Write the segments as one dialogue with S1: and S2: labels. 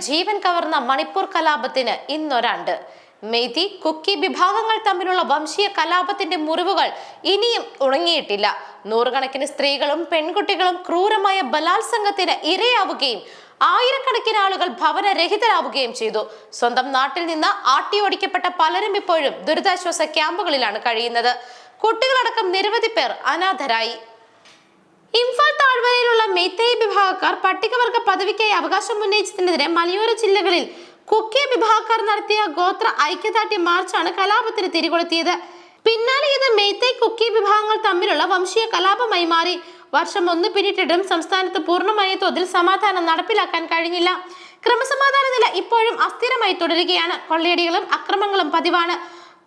S1: ജീവൻ കവർന്ന മണിപ്പൂർ കലാപത്തിന് ഇന്നൊരാണ്ട്. മെയ്തി കുക്കി വിഭാഗങ്ങൾ തമ്മിലുള്ള വംശീയ കലാപത്തിന്റെ മുറിവുകൾ ഇനിയും ഉണങ്ങിയിട്ടില്ല. നൂറുകണക്കിന് സ്ത്രീകളും പെൺകുട്ടികളും ക്രൂരമായ ബലാത്സംഗത്തിന് ഇരയാവുകയും ആയിരക്കണക്കിന് ആളുകൾ ഭവനരഹിതരാവുകയും ചെയ്തു. സ്വന്തം നാട്ടിൽ നിന്ന് ആട്ടിയോടിക്കപ്പെട്ട പലരും ഇപ്പോഴും ദുരിതാശ്വാസ ക്യാമ്പുകളിലാണ് കഴിയുന്നത്. കുട്ടികളടക്കം നിരവധി പേർ അനാഥരായി. ഇംഫാൽ താഴ്വരയിലുള്ള മെയ്തേയ് വിഭാഗക്കാർ പട്ടികവർഗ പദവിക്കായി അവകാശം ഉന്നയിച്ചതിനെതിരെ മലയോര ജില്ലകളിൽ കുക്കി വിഭാഗക്കാർ നടത്തിയ ഗോത്ര ഐക്യദാർഢ്യ മാർച്ചാണ് കലാപത്തിന് തിരികൊളുത്തിയത്. പിന്നാലെ ഇത് മെയ്തേയ് കുക്കി വിഭാഗങ്ങൾ തമ്മിലുള്ള വംശീയ കലാപമായി മാറി. വർഷം ഒന്ന് പിന്നിട്ടിട്ടും സംസ്ഥാനത്ത് പൂർണമായ തോതിൽ സമാധാനം നടപ്പിലാക്കാൻ കഴിഞ്ഞില്ല. ക്രമസമാധാന നില ഇപ്പോഴും അസ്ഥിരമായി തുടരുകയാണ്. കൊള്ളയടികളും അക്രമങ്ങളും പതിവാണ്.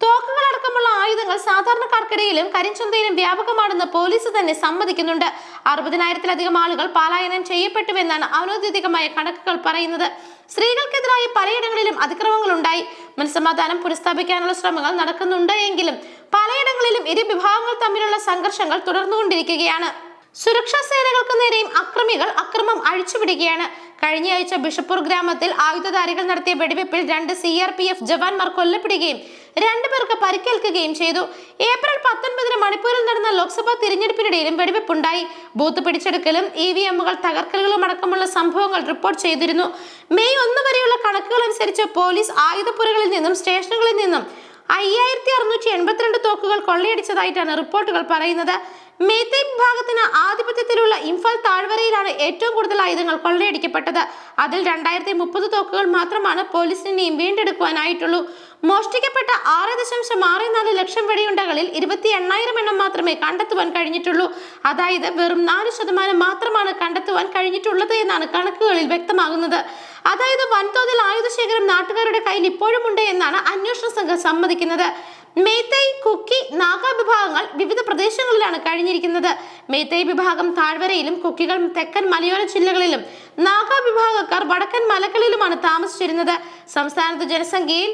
S1: തോക്കുകളടക്കമുള്ള ആയുധങ്ങൾ സാധാരണക്കാർക്കിടയിലും കരിഞ്ചന്തയിലും വ്യാപകമാണെന്ന് പോലീസ് തന്നെ സമ്മതിക്കുന്നുണ്ട്. അറുപതിനായിരത്തിലധികം ആളുകൾ പലായനം ചെയ്യപ്പെട്ടുവെന്നാണ് ഔദ്യോഗികമായ കണക്കുകൾ പറയുന്നത്. സ്ത്രീകൾക്കെതിരായി പലയിടങ്ങളിലും അതിക്രമങ്ങൾ ഉണ്ടായി മനസമാധാനം പുനഃസ്ഥാപിക്കാനുള്ള ശ്രമങ്ങൾ നടക്കുന്നുണ്ട് എങ്കിലും പലയിടങ്ങളിലും ഇരു വിഭാഗങ്ങൾ തമ്മിലുള്ള സംഘർഷങ്ങൾ തുടർന്നുകൊണ്ടിരിക്കുകയാണ്. സുരക്ഷാ സേനകൾക്ക് നേരെയും അക്രമികൾ അക്രമം അഴിച്ചുവിടുകയാണ്. കഴിഞ്ഞയാഴ്ച ബിഷപ്പൂർ ഗ്രാമത്തിൽ ആയുധധാരികൾ നടത്തിയ വെടിവെപ്പിൽ രണ്ട് സി ആർ പി എഫ് ജവാന്മാർ കൊല്ലപ്പെടുകയും രണ്ടുപേർക്ക് പരിക്കേൽക്കുകയും ചെയ്തു. ഏപ്രിൽ പത്തൊൻപതിന് മണിപ്പൂരിൽ നടന്ന ലോക്സഭാ തിരഞ്ഞെടുപ്പിനിടയിലും വെടിവെപ്പുണ്ടായി. ബൂത്ത് പിടിച്ചെടുക്കലും ഇ വി എമ്മുകൾ തകർക്കലുകളും അടക്കമുള്ള സംഭവങ്ങൾ റിപ്പോർട്ട് ചെയ്തിരുന്നു. മെയ് ഒന്ന് വരെയുള്ള കണക്കുകൾ അനുസരിച്ച് പോലീസ് ആയുധപ്പുരകളിൽ നിന്നും സ്റ്റേഷനുകളിൽ നിന്നും അയ്യായിരത്തി അറുന്നൂറ്റി എൺപത്തിരണ്ട് തോക്കുകൾ കൊള്ളയടിച്ചതായിട്ടാണ് റിപ്പോർട്ടുകൾ പറയുന്നത്. മേത്തൈ വിഭാഗത്തിന് ആധിപത്യത്തിലുള്ള ഇംഫാൽ താഴ്വരയിലാണ് ഏറ്റവും കൂടുതൽ ആയുധങ്ങൾ കൊള്ളയടിക്കപ്പെട്ടത്. അതിൽ രണ്ടായിരത്തി മുപ്പത് തോക്കുകൾ മാത്രമാണ് പോലീസിനെയും വീണ്ടെടുക്കുവാനായിട്ടുള്ളൂ. മോഷ്ടിക്കപ്പെട്ട ആറ് ദശാംശം ആറ് നാല് ലക്ഷം വെടിയുണ്ടകളിൽ ഇരുപത്തി എണ്ണായിരം എണ്ണം മാത്രമേ കണ്ടെത്തുവാൻ കഴിഞ്ഞിട്ടുള്ളൂ. അതായത് വെറും നാല് ശതമാനം മാത്രമാണ് കണ്ടെത്തുവാൻ കഴിഞ്ഞിട്ടുള്ളത് എന്നാണ് കണക്കുകളിൽ വ്യക്തമാകുന്നത്. അതായത് വൻതോതിൽ ആയുധശേഖരം നാട്ടുകാരുടെ കയ്യിൽ ഇപ്പോഴും ഉണ്ട് എന്നാണ് അന്വേഷണ സംഘം സമ്മതിക്കുന്നത്. മേത്തൈ കുക്കി നാഗ വിഭാഗങ്ങൾ വിവിധ പ്രദേശങ്ങളിലാണ് കഴിഞ്ഞിരിക്കുന്നത്. മേത്തൈ വിഭാഗം താഴ്വരയിലും കുക്കികൾ തെക്കൻ മലയോര ജില്ലകളിലും നാഗ വിഭാഗക്കാർ വടക്കൻ മലകളിലുമാണ് താമസിച്ചിരുന്നത്. സംസ്ഥാനത്ത് ജനസംഖ്യയിൽ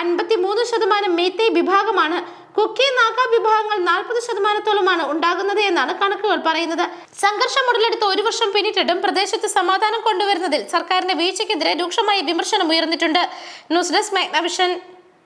S1: അൻപത്തി മൂന്ന് ശതമാനം മേത്തൈ വിഭാഗമാണ്. കുക്കി നാഗ വിഭാഗങ്ങൾ നാൽപ്പത് ശതമാനത്തോളമാണ് ഉണ്ടാകുന്നത് എന്നാണ് കണക്കുകൾ പറയുന്നത്. സംഘർഷം ഉടലെടുത്ത് ഒരു വർഷം പിന്നിട്ടിട്ടും പ്രദേശത്ത് സമാധാനം കൊണ്ടുവരുന്നതിൽ സർക്കാരിന്റെ വീഴ്ചയ്ക്കെതിരെ രൂക്ഷമായ വിമർശനം ഉയർന്നിട്ടുണ്ട്. News desk മെഗ്നവിഷൻ